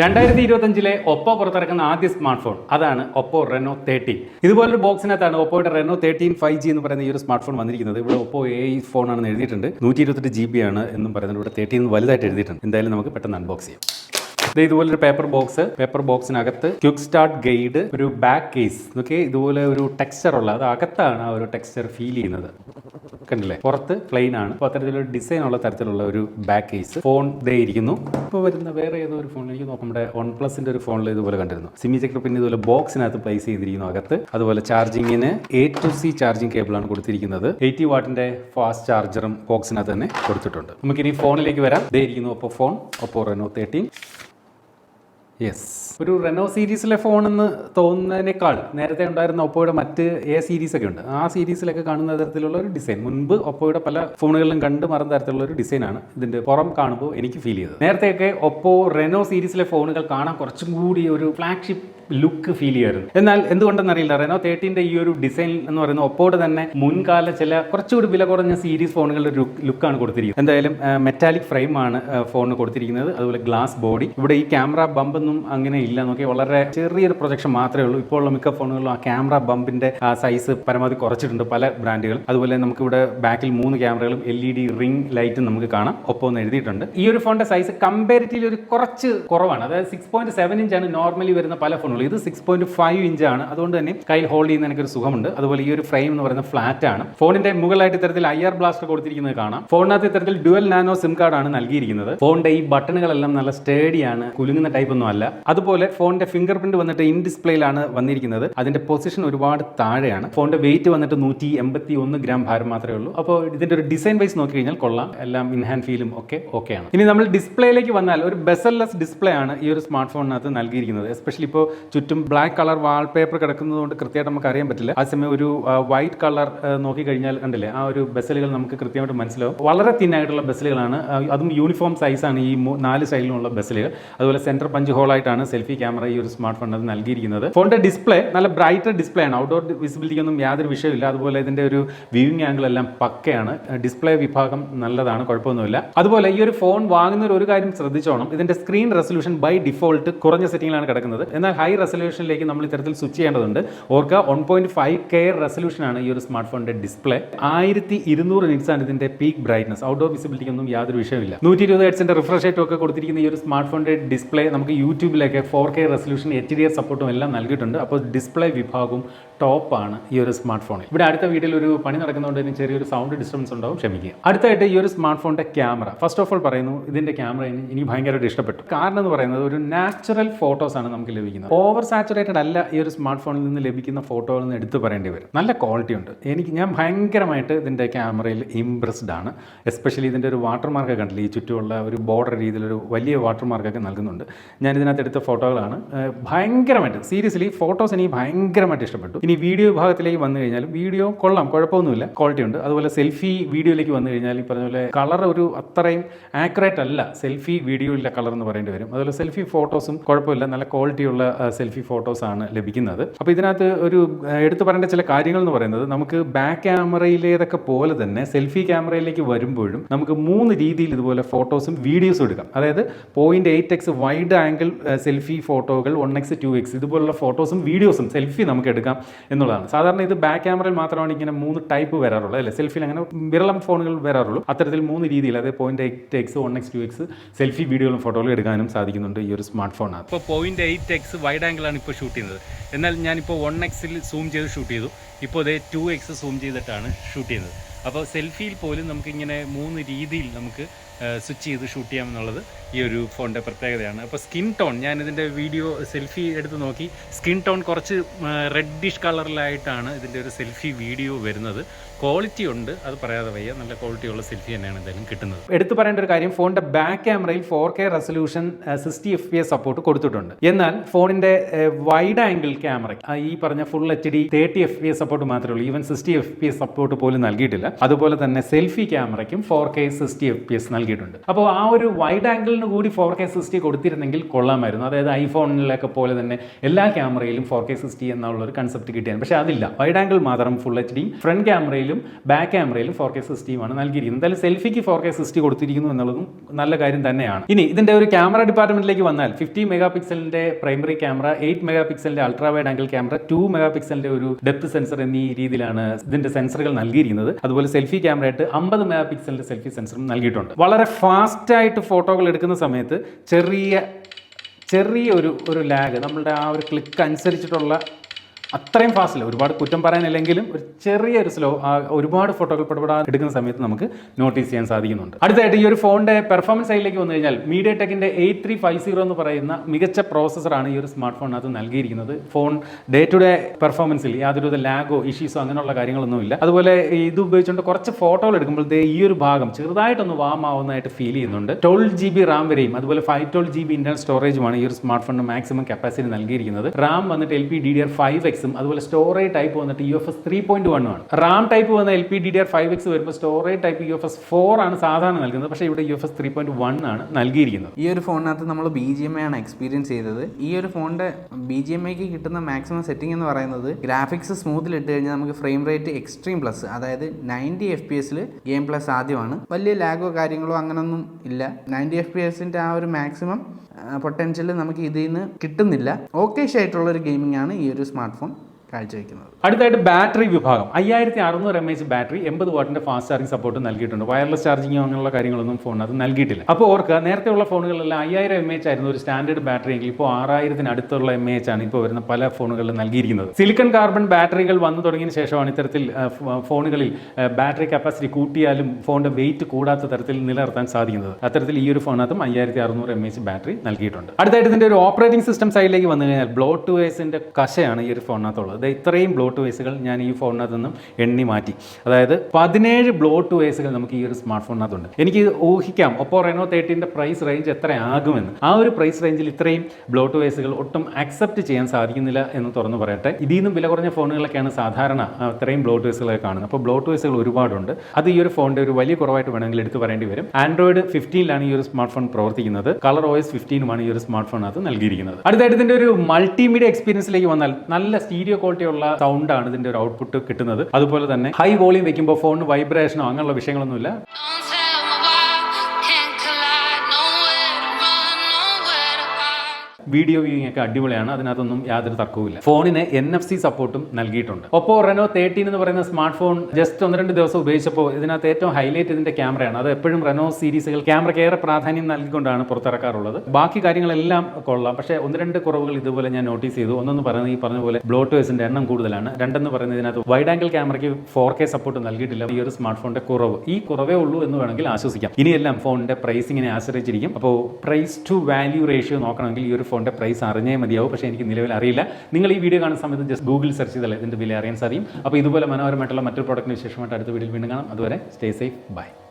രണ്ടായിരത്തി ഇരുപത്തഞ്ചിലെ ഒപ്പോ പുറത്തിറക്കുന്ന ആദ്യ സ്മാർട്ട് ഫോൺ അതാണ് ഒപ്പോ റെനോ തേർട്ടീൻ. ഇതുപോലൊരു ബോക്സിനകത്താണ് ഒപ്പോയുടെ റെനോ തേർട്ടീൻ ഫൈവ് ജി എന്ന് പറയുന്ന ഈ ഒരു സ്മാർട്ട് ഫോൺ വന്നിരിക്കുന്നത്. ഇവിടെ ഒപ്പോ എ ഫോൺ ആണെന്ന് എഴുതിയിട്ടുണ്ട്. നൂറ്റി ഇരുപത്തെട്ട് ജി ബി ആണ് എന്നും പറയുന്നത് ഇവിടെ തേർട്ടീൻ വലുതായിട്ട് എഴുതിയിട്ടുണ്ട്. എന്തായാലും നമുക്ക് പെട്ടെന്ന് അൺബോക്സ് ചെയ്യാം. ഇത് ഇതുപോലൊരു പേപ്പർ ബോക്സ് പേപ്പർ ബോക്സിനകത്ത് ക്യുക്ക് സ്റ്റാർട്ട് ഗൈഡ് ഒരു ബാക്ക് കേസ് ഇതൊക്കെ ഇതുപോലെ ഒരു ടെക്സ്ചർ ഉള്ള അത് അകത്താണ് ആ ഒരു ടെക്സ്ചർ ഫീൽ ചെയ്യുന്നത്. കണ്ടില്ലേ? പുറത്ത് പ്ലെയിൻ ആണ്. അപ്പോൾ അത്തരത്തിലൊരു ഡിസൈൻ ഉള്ള തരത്തിലുള്ള ഒരു ബാക്ക് കേസ് ഫോൺ ദേ ഇരിക്കുന്നു. ഇപ്പോൾ വരുന്ന വേറെ ഏതോ ഒരു ഫോണിൽ എനിക്ക് നോക്കാം നമ്മുടെ വൺ പ്ലസിന്റെ ഒരു ഫോണിൽ ഇതുപോലെ കണ്ടിരുന്നു. സിമി ചെക്കർ പിന്നെ ഇതുപോലെ ബോക്സിനകത്ത് പ്ലേസ് ചെയ്തിരിക്കുന്നു അകത്ത്. അതുപോലെ ചാർജിങ്ങിന് എ ടു സി ചാർജിങ് കേബിളാണ് കൊടുത്തിരിക്കുന്നത്. എയ്റ്റി വാട്ടിന്റെ ഫാസ്റ്റ് ചാർജറും ബോക്സിനകത്ത് തന്നെ കൊടുത്തിട്ടുണ്ട്. നമുക്കിനി ഫോണിലേക്ക് വരാം. ദേ ഇരിക്കുന്നു. Oppo phone Oppo Reno thirteen yes ഒരു റെനോ സീരീസിലെ ഫോൺ എന്ന് തോന്നുന്നതിനേക്കാൾ നേരത്തെ ഉണ്ടായിരുന്ന ഒപ്പോയുടെ മറ്റ് എ സീരീസ് ഒക്കെ ഉണ്ട്. ആ സീരീസിലൊക്കെ കാണുന്ന തരത്തിലുള്ള ഒരു ഡിസൈൻ മുൻപ് ഒപ്പോയുടെ പല ഫോണുകളിലും കണ്ട് മറന്ന തരത്തിലുള്ള ഒരു ഡിസൈനാണ് ഇതിന്റെ പുറം കാണുമ്പോൾ എനിക്ക് ഫീൽ ചെയ്തത്. നേരത്തെയൊക്കെ ഒപ്പോ റെനോ സീരീസിലെ ഫോണുകൾ കാണാൻ കുറച്ചും കൂടി ഒരു ഫ്ലാഗ്ഷിപ്പ് ലുക്ക് ഫീൽ ചെയ്യുന്നു എന്നാൽ എന്തുകൊണ്ടെന്നറിയില്ല റെനോ തേർട്ടീന്റെ ഈ ഒരു ഡിസൈൻ എന്ന് പറയുന്ന ഒപ്പോടെ തന്നെ മുൻകാല ചില കുറച്ചുകൂടി വില കുറഞ്ഞ സീരീസ് ഫോണുകളുടെ ലുക്കാണ് കൊടുത്തിരിക്കുന്നത്. എന്തായാലും മെറ്റാലിക് ഫ്രെയിം ആണ് ഫോണിന് കൊടുത്തിരിക്കുന്നത്. അതുപോലെ ഗ്ലാസ് ബോഡി ഇവിടെ ഈ ക്യാമറ ബമ്പ് ഒന്നും അങ്ങനെ ഇല്ല. നോക്കി വളരെ ചെറിയൊരു പ്രൊജക്ഷൻ മാത്രമേ ഉള്ളൂ. ഇപ്പോൾ ഉള്ള മിക്ക ഫോണുകളിലും ആ ക്യാമറ ബമ്പിന്റെ സൈസ് പരമാവധി കുറച്ചിട്ടുണ്ട് പല ബ്രാൻഡുകൾ അതുപോലെ നമുക്ക് ഇവിടെ ബാക്കിൽ മൂന്ന് ക്യാമറകളും എൽ ഇ ഡി റിംഗ് ലൈറ്റും നമുക്ക് കാണാം. ഒപ്പം ഒന്ന് എഴുതിയിട്ടുണ്ട്. ഈ ഒരു ഫോണിന്റെ സൈസ് കമ്പാരിറ്റീവ്ലി ഒരു കുറച്ച് കുറവാണ്. അതായത് സിക്സ് പോയിന്റ് സെവൻ ഇഞ്ചാണ് നോർമലി വരുന്ന പല ഫോണുകൾ ഇത് സിക്സ് പോയിന്റ് ഫൈവ് ഇഞ്ച് ആണ് അതുകൊണ്ട് തന്നെ കയ്യിൽ ഹോൾഡ് ചെയ്യുന്ന എനിക്കൊരു സുഖമുണ്ട്. അതുപോലെ ഈ ഒരു ഫ്രെയിം എന്ന് പറയുന്ന ഫ്ലാറ്റ് ആണ്. ഫോണിന്റെ മുകളിലായിട്ട് ഇത്തരത്തിൽ ഐ ആർ ബ്ലാസ്റ്റർ കൊടുത്തിരിക്കുന്നത് കാണാം. ഫോണിനകത്ത് ഇത്തരത്തിൽ ഡുവൽ നാനോ സിം കാർഡ് ആണ് നൽകിയിരിക്കുന്നത്. ഫോണിന്റെ ഈ ബട്ടണുകളെല്ലാം നല്ല സ്റ്റേഡിയാണ് കുലുങ്ങുന്ന ടൈപ്പ് ഒന്നും അല്ല. അതുപോലെ ഫോണിന്റെ ഫിംഗർ പ്രിന്റ് വന്നിട്ട് ഇൻ ഡിസ്പ്ലേയിലാണ് വന്നിരിക്കുന്നത്. അതിന്റെ പൊസിഷൻ ഒരുപാട് താഴെയാണ്. ഫോണിന്റെ വെയിറ്റ് വന്നിട്ട് നൂറ്റി എൺപത്തി ഒന്ന് ഗ്രാം ഭാരം മാത്രമേ ഉള്ളൂ. അപ്പോൾ ഇതിന്റെ ഒരു ഡിസൈൻ വൈസ് നോക്കി കഴിഞ്ഞാൽ കൊള്ളാം. എല്ലാം ഇൻ ഹാൻഡ് ഫീലും ഒക്കെ ഓക്കെ ആണ്. ഇനി നമ്മൾ ഡിസ്പ്ലേയിലേക്ക് വന്നാൽ ഒരു ബെസൽലെസ് ഡിസ്പ്ലേ ആണ് ഈ ഒരു സ്മാർട്ട് ഫോണിനകത്ത് നൽകിയിരിക്കുന്നത്. എസ്പെഷ്യലി ഇപ്പോൾ ചുറ്റും ബ്ലാക്ക് കളർ വാൾപേപ്പർ കിടക്കുന്നതുകൊണ്ട് കൃത്യമായിട്ട് നമുക്ക് അറിയാൻ പറ്റില്ല. ആ സമയം ഒരു വൈറ്റ് കളർ നോക്കി കഴിഞ്ഞാൽ കണ്ടില്ലേ ആ ഒരു ബസ്സലുകൾ നമുക്ക് കൃത്യമായിട്ട് മനസ്സിലാവും. വളരെ തിന്നായിട്ടുള്ള ബസ്സലുകളാണ് അതും യൂണിഫോം സൈസാണ് ഈ നാല് സൈഡിലുമുള്ള ബസ്സലുകൾ. അതുപോലെ സെന്റർ പഞ്ച് ഹോളായിട്ടാണ് സെൽഫി ക്യാമറ ഈ ഒരു സ്മാർട്ട് ഫോണിനകത്ത് നൽകിയിരിക്കുന്നത്. ഫോണിന്റെ ഡിസ്പ്ലേ നല്ല ബ്രൈറ്റർ ഡിസ്പ്ലേ ആണ്. ഔട്ട്ഡോർ വിസിബിലിറ്റിക്കൊന്നും യാതൊരു വിഷയമില്ല അതുപോലെ ഇതിന്റെ ഒരു വ്യൂവിംഗ് ആംഗിൾ എല്ലാം പക്കയാണ്. ഡിസ്പ്ലേ വിഭാഗം നല്ലതാണ് കുഴപ്പമൊന്നുമില്ല. അതുപോലെ ഈ ഒരു ഫോൺ വാങ്ങുന്നവർ ഒരു കാര്യം ശ്രദ്ധിച്ചോണം. ഇതിന്റെ സ്ക്രീൻ റെസൊല്യൂഷൻ ബൈ ഡിഫോൾട്ട് കുറഞ്ഞ സെറ്റിംഗിലാണ് കിടക്കുന്നത്. എന്നാൽ ഹൈ റെസൊല്യൂഷനിലേക്ക് നമ്മൾ ഇത്തരത്തിൽ സ്വിച്ച് ചെയ്യേണ്ടതുണ്ട്. ഓർക്കുക വൺ പോയിന്റ് ഫൈവ് കെ റെസൊല്യൂഷനാണ് ഈ ഒരു സ്മാർട്ട് ഫോണിന്റെ ഡിസ്പ്ലേ ആയിരത്തി ഇരുന്നൂറ് ആണ് ഇതിന്റെ പീക്ക് ബ്രൈറ്റ്നസ് ഔട്ട്ഡോർ വിസിബിലിറ്റിക്കൊന്നും യാതൊരു വിഷയമില്ല നൂറ്റി ഇരുപത് ഹെഡ്സിന്റെ റിഫ്രഷ് റേറ്റും ഒക്കെ കൊടുത്തിരിക്കുന്ന ഈ ഒരു സ്മാർട്ട് ഫോണിന്റെ ഡിസ്പ്ലേ നമുക്ക് യൂട്യൂബിലൊക്കെ four K resolution H D R സപ്പോർട്ടും എല്ലാം നൽകിയിട്ടുണ്ട്. അപ്പോൾ ഡിസ്പ്ലേ വിഭാഗവും ആണ് ഈ ഒരു സ്മാർട്ട് ഫോണിൽ ഇവിടെ അടുത്ത വീട്ടിൽ ഒരു പണി നടക്കുന്നതുകൊണ്ട് തന്നെ ചെറിയൊരു സൗണ്ട് ഡിസ്റ്റർബൻസ് ഉണ്ടാവും. ക്ഷമിക്കുക. അടുത്തായിട്ട് ഈ ഒരു സ്മാർട്ട് ഫോണിന്റെ ക്യാമറ ഫസ്റ്റ് ഓഫ് ഓൾ പറയുന്നു ഇതിന്റെ ക്യാമറ എനിക്ക് ഭയങ്കരമായിട്ട് ഇഷ്ടപ്പെട്ടു. കാരണം എന്ന് പറയുന്നത് ഒരു നാച്ചുറൽ ഫോട്ടോസ് ആണ് നമുക്ക് ലഭിക്കുന്നത്. ഓവർ സാച്ചുറേറ്റഡ് അല്ല ഈ ഒരു സ്മാർട്ട് ഫോണിൽ നിന്ന് ലഭിക്കുന്ന ഫോട്ടോകൾ നിന്ന് എടുത്തു പറയേണ്ടി വരും. നല്ല ക്വാളിറ്റി ഉണ്ട്. എനിക്ക് ഞാൻ ഭയങ്കരമായിട്ട് ഇതിന്റെ ക്യാമറയിൽ ഇംപ്രസ്ഡ് ആണ്. എസ്പെഷ്യലി ഇതിന്റെ ഒരു വാട്ടർ മാർക്ക് കണ്ടില്ല? ഈ ചുറ്റുമുള്ള ഒരു ബോർഡർ രീതിയിലൊരു വലിയ വാട്ടർ മാർക്കൊക്കെ നൽകുന്നുണ്ട്. ഞാൻ ഇതിനകത്ത് എടുത്ത ഫോട്ടോകളാണ്. ഭയങ്കരമായിട്ട് സീരിയസ്ലി ഫോട്ടോസ് എനിക്ക് ഭയങ്കരമായിട്ട് ഇഷ്ടപ്പെട്ടു. ഇനി വീഡിയോ വിഭാഗത്തിലേക്ക് വന്നു കഴിഞ്ഞാൽ വീഡിയോ കൊള്ളാം കുഴപ്പമൊന്നുമില്ല. ക്വാളിറ്റി ഉണ്ട്. അതുപോലെ സെൽഫി വീഡിയോയിലേക്ക് വന്നു കഴിഞ്ഞാൽ ഈ പറഞ്ഞ പോലെ കളർ ഒരു അത്രയും ആക്യുറേറ്റ് അല്ല. സെൽഫി വീഡിയോയിലെ കളർ എന്ന് പറയേണ്ടി വരും. അതുപോലെ സെൽഫി ഫോട്ടോസും കുഴപ്പമില്ല. നല്ല ക്വാളിറ്റിയുള്ള സെൽഫി ഫോട്ടോസ് ആണ് ലഭിക്കുന്നത്. അപ്പോൾ ഇതിനകത്ത് ഒരു എടുത്തു പറയേണ്ട ചില കാര്യങ്ങൾ എന്ന് പറയുന്നത് നമുക്ക് ബാക്ക് ക്യാമറയിലേതൊക്കെ പോലെ തന്നെ സെൽഫി ക്യാമറയിലേക്ക് വരുമ്പോഴും നമുക്ക് മൂന്ന് രീതിയിൽ ഇതുപോലെ ഫോട്ടോസും വീഡിയോസും എടുക്കാം. അതായത് point eight X wide angle selfie ഫോട്ടോകൾ വൺ എക്സ് ടു എക്സ് ഇതുപോലുള്ള ഫോട്ടോസും വീഡിയോസും സെൽഫി നമുക്ക് എടുക്കാം എന്നുള്ളതാണ്. സാധാരണ ഇത് ബാക്ക് ക്യാമറയിൽ മാത്രമാണ് ഇങ്ങനെ മൂന്ന് ടൈപ്പ് വരാറുള്ളത് അല്ലേ? സെൽഫിയിൽ അങ്ങനെ വിരളം ഫോണുകൾ വരാറുള്ളൂ. അത്തരത്തിൽ മൂന്ന് രീതിയിൽ അതായത് point eight X one X two X selfie വീഡിയോകളും ഫോട്ടോകളും എടുക്കാനും സാധിക്കുന്നുണ്ട് ഈ ഒരു സ്മാർട്ട് ഫോണാണ് ഇപ്പോൾ പോയിന്റ് എയ്റ്റ് എക്സ് വൈഡ് ആംഗിളാണ് ഇപ്പോൾ ഷൂട്ട് ചെയ്യുന്നത്. എന്നാൽ ഞാനിപ്പോൾ വൺ എക്സിൽ സൂം ചെയ്ത് ഷൂട്ട് ചെയ്തു. ഇപ്പോൾ ഇതേ ടു എക്സ് സൂം ചെയ്തിട്ടാണ് ഷൂട്ട് ചെയ്യുന്നത്. അപ്പോൾ സെൽഫിയിൽ പോലും നമുക്കിങ്ങനെ മൂന്ന് രീതിയിൽ നമുക്ക് സ്വിച്ച് ചെയ്ത് ഷൂട്ട് ചെയ്യാമെന്നുള്ളത് ഈ ഒരു ഫോണിന്റെ പ്രത്യേകതയാണ്. അപ്പോൾ സ്കിൻ ടോൺ ഞാൻ ഇതിന്റെ വീഡിയോ സെൽഫി എടുത്ത് നോക്കി. സ്കിൻ ടോൺ കുറച്ച് റെഡിഷ് കളറിലായിട്ടാണ് ഇതിന്റെ ഒരു സെൽഫി വീഡിയോ വരുന്നത്. ക്വാളിറ്റി ഉണ്ട് അത് പറയാതെ വയ്യ. നല്ല ക്വാളിറ്റി ഉള്ള സെൽഫി തന്നെയാണ് എന്തായാലും കിട്ടുന്നത്. എടുത്തു പറയേണ്ട ഒരു കാര്യം ഫോണിന്റെ ബാക്ക് ക്യാമറയിൽ four K resolution sixty F P S support കൊടുത്തിട്ടുണ്ട്. എന്നാൽ ഫോണിന്റെ വൈഡ് ആംഗിൾ ക്യാമറ ഈ പറഞ്ഞ full H D thirty F P S support മാത്രമേ ഉള്ളൂ. Even sixty F P S support പോലും നൽകിയിട്ടില്ല. അതുപോലെ തന്നെ selfie ക്യാമറയ്ക്കും four K sixty F P S നൽകിയിട്ടുണ്ട്. അപ്പോൾ ആ ഒരു വൈഡ് ആംഗിളിന് കൂടി ഫോർ കെ സിക്സ്റ്റി കൊടുത്തിരുന്നെങ്കിൽ കൊള്ളാമായിരുന്നു. അതായത് ഐഫോണിലൊക്കെ പോലെ തന്നെ എല്ലാ ക്യാമറയിലും ഫോർ കെ സിക്സ്റ്റി എന്നുള്ള ഒരു കൺസെപ്റ്റ് കിട്ടിയാണ് പക്ഷേ അതില്ല. വൈഡ് ആംഗിൾ മാത്രം ഫുൾ എച്ച് ഡി ഫ്രണ്ട് ക്യാമറയിലും ബാക്ക് ക്യാമറയിലും ഫോർ കെ സിക്സ്റ്റിയുമാണ് നൽകിയിരിക്കുന്നത്. എന്തായാലും സെൽഫിക്ക് ഫോർ കെ സിക്സ്റ്റി കൊടുത്തിരിക്കുന്നു എന്നുള്ളതും നല്ല കാര്യം തന്നെയാണ്. ഇനി ഇതിന്റെ ഒരു ക്യാമറ ഡിപ്പാർട്ട്മെന്റിലേക്ക് വന്നാൽ ഫിഫ്റ്റി മെഗാ പിക്സലിന്റെ primary camera eight mega പിക്സലിന്റെ ultra wide angle camera two mega പിക്സലിന്റെ ഒരു ഡെപ്ത് സെൻസർ എന്നീ രീതിയിലാണ് ഇതിന്റെ സെൻസറുകൾ നൽകിയിരിക്കുന്നത്. അതുപോലെ സെൽഫി ക്യാമറ ആയിട്ട് അമ്പത് മെഗാ പിക്സലിന്റെ സെൽഫി സെൻസറും നൽകിയിട്ടുണ്ട്. വളരെ ഫാസ്റ്റായിട്ട് ഫോട്ടോകൾ എടുക്കുന്ന സമയത്ത് ചെറിയ ചെറിയ ഒരു ഒരു ലാഗ് നമ്മളുടെ ആ ഒരു ക്ലിക്ക് അനുസരിച്ചിട്ടുള്ള അത്രയും ഫാസ്റ്റില്ല ഒരുപാട് കുറ്റം പറയാനില്ലെങ്കിലും ഒരു ചെറിയൊരു സ്ലോ ഒരുപാട് ഫോട്ടോകൾ പെടപെടാൻ എടുക്കുന്ന സമയത്ത് നമുക്ക് നോട്ടീസ് ചെയ്യാൻ സാധിക്കുന്നുണ്ട്. അടുത്തായിട്ട് ഈ ഒരു ഫോണിന്റെ പെർഫോമൻസ് സൈഡിലേക്ക് വന്നു കഴിഞ്ഞാൽ മീഡിയ ടെക്കിന്റെ എയ്റ്റ് ത്രീ ഫൈവ് സീറോ എന്ന് പറയുന്ന മികച്ച പ്രോസസ്സറാണ് ഈ ഒരു സ്മാർട്ട് ഫോണിനകത്ത് നൽകിയിരിക്കുന്നത്. ഫോൺ ഡേ ടു ഡേ പെർഫോമൻസിൽ യാതൊരുവിധ ലാഗോ ഇഷ്യൂസോ അങ്ങനെയുള്ള കാര്യങ്ങളൊന്നുമില്ല. അതുപോലെ ഇത് ഉപയോഗിച്ചുകൊണ്ട് കുറച്ച് ഫോട്ടോകൾ എടുക്കുമ്പോൾ ഈ ഒരു ഭാഗം ചെറുതായിട്ടൊന്ന് വാം ആവുന്നതായിട്ട് ഫീൽ ചെയ്യുന്നുണ്ട്. ട്വൽവ് ജി ബി റാം വരെയും അതുപോലെ five twelve G B internal സ്റ്റോറേജുമാണ് ഈ ഒരു സ്മാർട്ട് ഫോണിന് മാക്സിമം കപ്പാസിറ്റി നൽകിയിരിക്കുന്നത്. റാം വന്നിട്ട് L P D D R five എക്സും അതുപോലെ സ്റ്റോറേജ് ടൈപ്പ് വന്നിട്ട് U F S three point one ആണ്. റാം ടൈപ്പ് വന്ന L P D D R five X വരുമ്പോൾ storage type U F S four ആണ് സാധാരണ നൽകുന്നത്. പക്ഷേ ഇവിടെ U F S three point one ആണ് നൽകിയിരിക്കുന്നത്. ഈ ഒരു ഫോണിനകത്ത് നമ്മൾ ബി ജി എം ആണ് എക്സ്പീരിയൻസ് ചെയ്തത്. ഈ ഒരു ഫോണിന്റെ ബി ജി എം ഐക്ക് കിട്ടുന്ന മാക്സിമം സെറ്റിംഗ് എന്ന് പറയുന്നത് ഗ്രാഫിക്സ് സ്മൂത്തിൽ ഇട്ട് കഴിഞ്ഞാൽ നമുക്ക് ഫ്രെയിം റേറ്റ് എക്സ്ട്രീം പ്ലസ് അതായത് നയന്റി എഫ് പി എസിൽ ഗെയിം പ്ലസ് ആദ്യമാണ്. വലിയ ലാഗോ കാര്യങ്ങളോ അങ്ങനൊന്നും ഇല്ല. നയന്റി എഫ് പി എസിന്റെ ആ ഒരു മാക്സിമം പൊട്ടൻഷ്യൽ നമുക്ക് ഇതിൽ നിന്ന് കിട്ടുന്നില്ല. ഓക്കേഷ് ആയിട്ടുള്ള ഒരു ഗെയിമിംഗ് ആണ് ഈ ഒരു സ്മാർട്ട് ഫോൺ കാഴ്ചവെക്കുന്നത്. അടുത്തായിട്ട് ബാറ്ററി വിഭാഗം. അയ്യായിരത്തി അറുന്നൂറ് എം എച്ച് ബാറ്ററി എൺപത് വാട്ടിന്റെ ഫാസ്റ്റ് ചാർജിംഗ് സപ്പോർട്ട് നൽകിയിട്ടുണ്ട്. വയർലെസ് ചാർജിങ്ങോ അങ്ങനെയുള്ള കാര്യങ്ങളൊന്നും ഫോൺ അത് നൽകിയിട്ടില്ല. അപ്പോൾ ഓർക്കുക നേരത്തെ ഉള്ള ഫോണുകളിലെല്ലാം അയ്യായിരം എം എച്ച് ആയിരുന്നു ഒരു സ്റ്റാൻഡേർഡ് ബാറ്ററി എങ്കിൽ ഇപ്പോൾ ആറായിരത്തിന് അടുത്തുള്ള എം എച്ച് ആണ് ഇപ്പോൾ വരുന്ന പല ഫോണുകളിലും നൽകിയിരിക്കുന്നത്. സിലിക്കൺ കാർബൺ ബാറ്ററികൾ വന്നു തുടങ്ങിയ ശേഷമാണ് ഇത്തരത്തിൽ ഫോണുകളിൽ ബാറ്ററി കപ്പാസിറ്റി കൂട്ടിയാലും ഫോണിന്റെ വെയിറ്റ് കൂടാത്ത തരത്തിൽ നിലനിർത്താൻ സാധിക്കുന്നത്. അത്തരത്തിൽ ഈ ഒരു ഫോണിനകത്തും അയ്യായിരത്തി അറുന്നൂറ് എം എച്ച് ബാറ്ററി നൽകിയിട്ടുണ്ട്. അടുത്തായിട്ട് ഇതിന്റെ ഒരു ഓപ്പറേറ്റിംഗ് സിസ്റ്റം സൈഡിലേക്ക് വന്നു കഴിഞ്ഞാൽ ബ്ലോട്ട് വേസിന്റെ കശയാണ് ഈ ഒരു ഫോണിനകത്തുള്ളത്. ദേ ഇത്രയും ബ്ലോട്ട് വേസുകൾ ഞാൻ ഈ ഫോണിനകത്ത് നിന്നും എണ്ണി മാറ്റി. അതായത് പതിനേഴ് ബ്ലോട്ട് വേസുകൾ നമുക്ക് ഈ ഒരു സ്മാർട്ട് ഫോണിനകത്തുണ്ട് എനിക്ക് ഊഹിക്കാം ഒപ്പോ റെനോ തേർട്ടീന്റെ പ്രൈസ് റേഞ്ച് എത്ര ആകുമെന്ന് ആ ഒരു പ്രൈസ് റേഞ്ചിൽ ഇത്രയും ബ്ലോട്ട് വേസുകൾ ഒട്ടും അക്സെപ്റ്റ് ചെയ്യാൻ സാധിക്കുന്നില്ല എന്ന് തുറന്നു പറയട്ടെ. ഇതിൽ നിന്നും വില കുറഞ്ഞ ഫോണുകളൊക്കെയാണ് സാധാരണ അത്രയും ബ്ലോട്ട് വേസുകളൊക്കെ കാണുന്നത്. അപ്പോൾ ബ്ലോട്ട് വേസുകൾ ഒരുപാടുണ്ട്. അത് ഈ ഒരു ഫോണിന്റെ ഒരു വലിയ കുറവായിട്ട് വേണമെങ്കിൽ എടുത്തു പറയേണ്ടി വരും. ആൻഡ്രോയിഡ് ഫിഫ്റ്റീനിലാണ് ഈ ഒരു സ്മാർട്ട് ഫോൺ പ്രവർത്തിക്കുന്നത് കളർ OS ഫിഫ്റ്റീനുമാണ് ഈ ഒരു സ്മാർട്ട് ഫോണിനകത്ത് നൽകിയിരിക്കുന്നത്. അടുത്തായിട്ട് ഇതിന്റെ ഒരു മൾട്ടിമീഡിയ എക്സ്പീരിയൻസിലേക്ക് വന്നാൽ നല്ല സ്റ്റീരിയോ ക്വാളിറ്റി ഉള്ള സൗണ്ടാണ് ഇതിന്റെ ഒരു ഔട്ട്പുട്ട് കിട്ടുന്നത്. അതുപോലെ തന്നെ ഹൈ വോളിയം വെക്കുമ്പോൾ ഫോണിന് വൈബ്രേഷനോ അങ്ങനെയുള്ള വിഷയങ്ങളൊന്നുമില്ല. വീഡിയോ വ്യൂയിങ് ഒക്കെ അടിപൊളിയാണ്. അതിനകത്തൊന്നും യാതൊരു തർക്കവുമില്ല. ഫോണിന് എൻ എഫ് സി സപ്പോർട്ടും നൽകിയിട്ടുണ്ട്. ഒപ്പോ റെനോ തേർട്ടീൻ എന്ന് പറയുന്ന സ്മാർട്ട് ഫോൺ ജസ്റ്റ് ഒന്ന് രണ്ട് ദിവസം ഉപയോഗിച്ചപ്പോൾ ഇതിനകത്ത് ഏറ്റവും ഹൈലൈറ്റ് ഇതിന്റെ ക്യാമറയാണ് അത് എപ്പോഴും റെനോ സീരീസുകൾ ക്യാമറയ്ക്ക് ഏറെ പ്രാധാന്യം നൽകിക്കൊണ്ടാണ് പുറത്തിറക്കാറുള്ളത്. ബാക്കി കാര്യങ്ങളെല്ലാം കൊള്ളാം. പക്ഷേ ഒന്ന് രണ്ട് കുറവുകൾ ഇതുപോലെ ഞാൻ നോട്ടീസ് ചെയ്തു. ഒന്നെന്ന് പറയുന്നത് ഈ പറഞ്ഞ പോലെ ബ്ലോട്ടേഴ്സിന്റെ എണ്ണം കൂടുതലാണ്. രണ്ടെന്ന് പറയുന്നത് ഇതിനകത്ത് വൈഡ് ആംഗിൾ ക്യാമറയ്ക്ക് ഫോർ കെ സപ്പോർട്ട് നൽകിയിട്ടില്ല. ഈ ഒരു സ്മാർട്ട് ഫോണിന്റെ കുറവ്. ഈ കുറവേ ഉള്ളൂ എന്ന് വേണമെങ്കിൽ ആശ്വസിക്കാം. ഇനിയെല്ലാം ഫോണിന്റെ പ്രൈസിങ്ങിനെ ആശ്രയിച്ചിരിക്കും. അപ്പോൾ പ്രൈസ് ടു വാല്യൂ റേഷ്യോ നോക്കണമെങ്കിൽ ഈ ഒരു ഫോണിന്റെ പ്രൈസ് അറിഞ്ഞേ മതിയാവും. പക്ഷേ എനിക്ക് നിലവിൽ അറിയില്ല. നിങ്ങൾ ഈ വീഡിയോ കാണുന്ന സമയത്ത് ജസ്റ്റ് ഗൂഗിൾ സെർച്ച് ചെയ്താൽ ഇതിന്റെ വില അറിയാൻ സാധിക്കും. അപ്പോൾ ഇതുപോലെ മനോഹരമായിട്ടുള്ള മറ്റൊരു പ്രോഡക്റ്റിന് വിശേഷമായിട്ട് അടുത്ത വീഡിയോയിൽ വീണ്ടും കാണാം. അതുവരെ സ്റ്റേ സേഫ് ബൈ